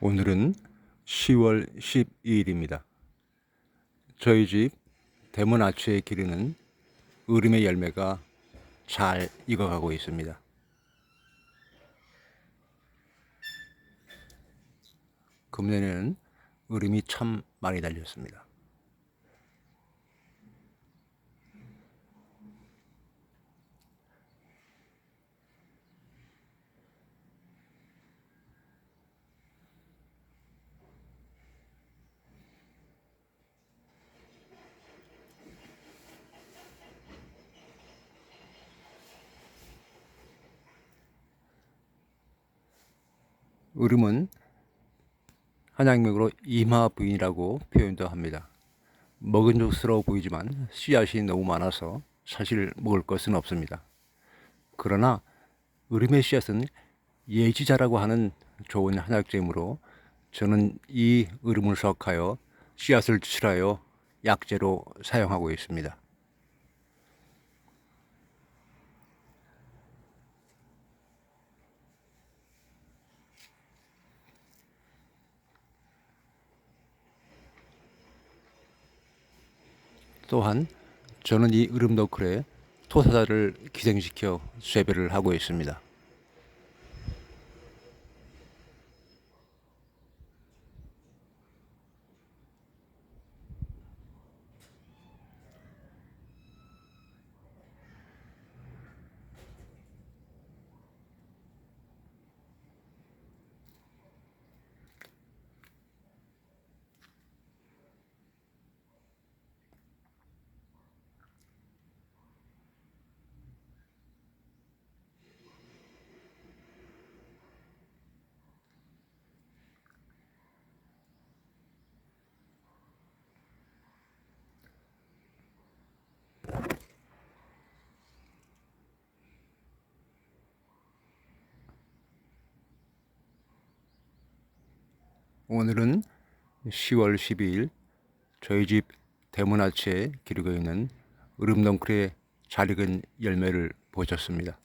오늘은 10월 12일입니다. 저희 집 대문 아치에 기르는 으름의 열매가 잘 익어가고 있습니다. 금년에는 으름이 참 많이 달렸습니다. 으름은 한양명으로 이마 부인이라고 표현도 합니다. 먹은 족스러워 보이지만 씨앗이 너무 많아서 사실 먹을 것은 없습니다. 그러나 으름의 씨앗은 예지자라고 하는 좋은 한약재이므로 저는 이 으름을 수확하여 씨앗을 추출하여 약재로 사용하고 있습니다. 또한 저는 이 으름너클에 토사자를 기생시켜 쇠배를 하고 있습니다. 오늘은 10월 12일 저희 집 대문 아치에 기르고 있는 으름덩쿨의 잘 익은 열매를 보셨습니다.